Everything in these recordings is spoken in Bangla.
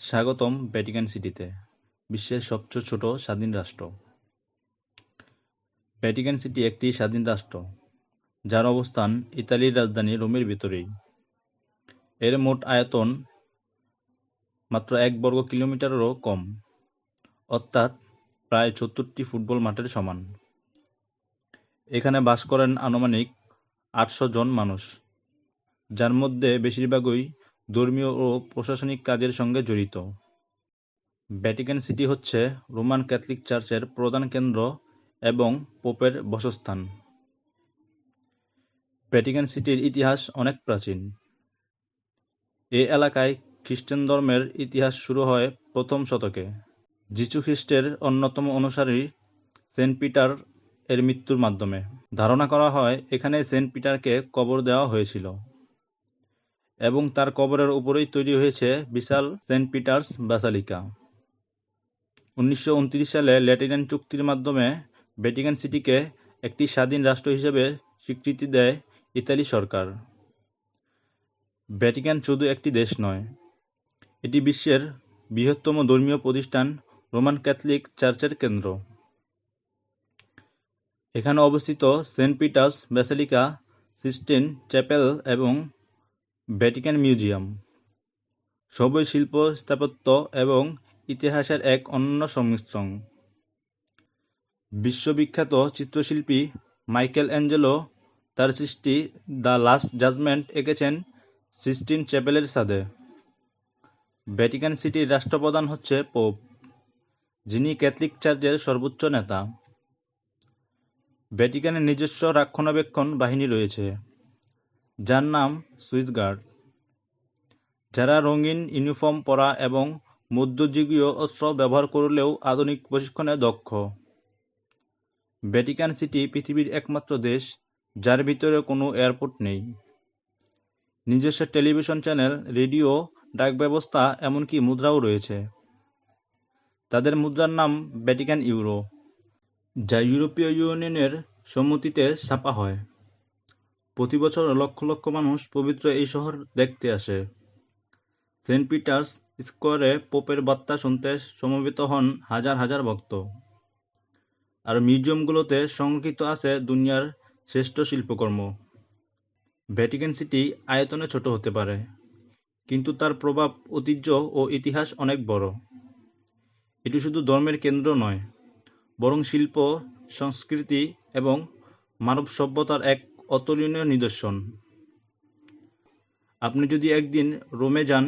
স্বাগতম ভ্যাটিকান সিটিতে, বিশ্বের সবচেয়ে ছোট স্বাধীন রাষ্ট্র। ভ্যাটিকান সিটি একটি স্বাধীন রাষ্ট্র, যার অবস্থান ইতালির রাজধানী রোমের ভিতরেই। এর মোট আয়তন মাত্র এক বর্গ কিলোমিটারেরও কম, অর্থাৎ প্রায় চৌত্রিশটি ফুটবল মাঠের সমান। এখানে বাস করেন আনুমানিক আটশো জন মানুষ, যার মধ্যে বেশিরভাগই ধর্মীয় ও প্রশাসনিক কাজের সঙ্গে জড়িত। ভ্যাটিকান সিটি হচ্ছে রোমান ক্যাথলিক চার্চের প্রধান কেন্দ্র এবং পোপের বাসস্থান। ভ্যাটিকান সিটির ইতিহাস অনেক প্রাচীন। এ এলাকায় খ্রিস্টান ধর্মের ইতিহাস শুরু হয় প্রথম শতকে, যিশু খ্রিস্টের অন্যতম অনুসারী সেন্ট পিটার এর মৃত্যুর মাধ্যমে। ধারণা করা হয় এখানে সেন্ট পিটারকে কবর দেওয়া হয়েছিল এবং তার কবরের উপরেই তৈরি হয়েছে বিশাল সেন্ট পিটার্স ব্যাসালিকা। উনিশশো ঊনত্রিশ সালে ল্যাটেরান চুক্তির মাধ্যমে ভ্যাটিকান সিটিকে একটি স্বাধীন রাষ্ট্র হিসেবে স্বীকৃতি দেয় ইতালি সরকার। ভ্যাটিকান শুধু একটি দেশ নয়, এটি বিশ্বের বৃহত্তম ধর্মীয় প্রতিষ্ঠান রোমান ক্যাথলিক চার্চের কেন্দ্র। এখানে অবস্থিত Saint Peter's Basilica, Sistine Chapel এবং ভ্যাটিকান মিউজিয়াম, সবই শিল্প, স্থাপত্য এবং ইতিহাসের এক অনন্য সংমিশ্রণ। বিশ্ববিখ্যাত চিত্রশিল্পী মাইকেল অ্যাঞ্জেলো তার সৃষ্টি দ্য লাস্ট জাজমেন্ট এঁকেছেন সিস্টিন চ্যাপেলের ছাদে। ভ্যাটিকান সিটির রাষ্ট্রপ্রধান হচ্ছে পোপ, যিনি ক্যাথলিক চার্চের সর্বোচ্চ নেতা। ভ্যাটিকানের নিজস্ব রক্ষণাবেক্ষণ বাহিনী রয়েছে, যার নাম সুইস গার্ড, যারা রঙিন ইউনিফর্ম পরা এবং মধ্যযুগীয় অস্ত্র ব্যবহার করলেও আধুনিক প্রশিক্ষণে দক্ষ। ভ্যাটিকান সিটি পৃথিবীর একমাত্র দেশ যার ভিতরে কোনো এয়ারপোর্ট নেই। নিজস্ব টেলিভিশন চ্যানেল, রেডিও, ডাক ব্যবস্থা এমনকি মুদ্রাও রয়েছে। তাদের মুদ্রার নাম ভ্যাটিকান ইউরো, যা ইউরোপীয় ইউনিয়নের সম্মতিতে ছাপা হয়। প্রতি বছর লক্ষ লক্ষ মানুষ পবিত্র এই শহর দেখতে আসে। সেন্ট পিটার্স স্কোয়ারে পোপের বার্তা শুনতে সমবেত হন হাজার হাজার ভক্ত। আর মিউজিয়ামগুলোতে সংরক্ষিত আছে দুনিয়ার শ্রেষ্ঠ শিল্পকর্ম। ভ্যাটিকান সিটি আয়তনে ছোট হতে পারে, কিন্তু তার প্রভাব, ঐতিহ্য ও ইতিহাস অনেক বড়। এটি শুধু ধর্মের কেন্দ্র নয়, বরং শিল্প, সংস্কৃতি এবং মানব সভ্যতার এক অতুলনীয় নিদর্শন। আপনি যদি একদিন রোমে যান,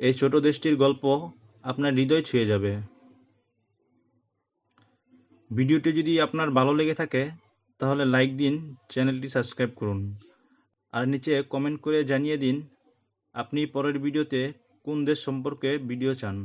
এই ছোট দেশটির গল্প আপনার হৃদয় ছুঁয়ে যাবে। ভিডিওটি যদি আপনার ভালো লেগে থাকে তাহলে লাইক দিন, চ্যানেলটি সাবস্ক্রাইব করুন, আর নিচে কমেন্ট করে জানিয়ে দিন আপনি পরের ভিডিওতে কোন দেশ সম্পর্কে ভিডিও চান।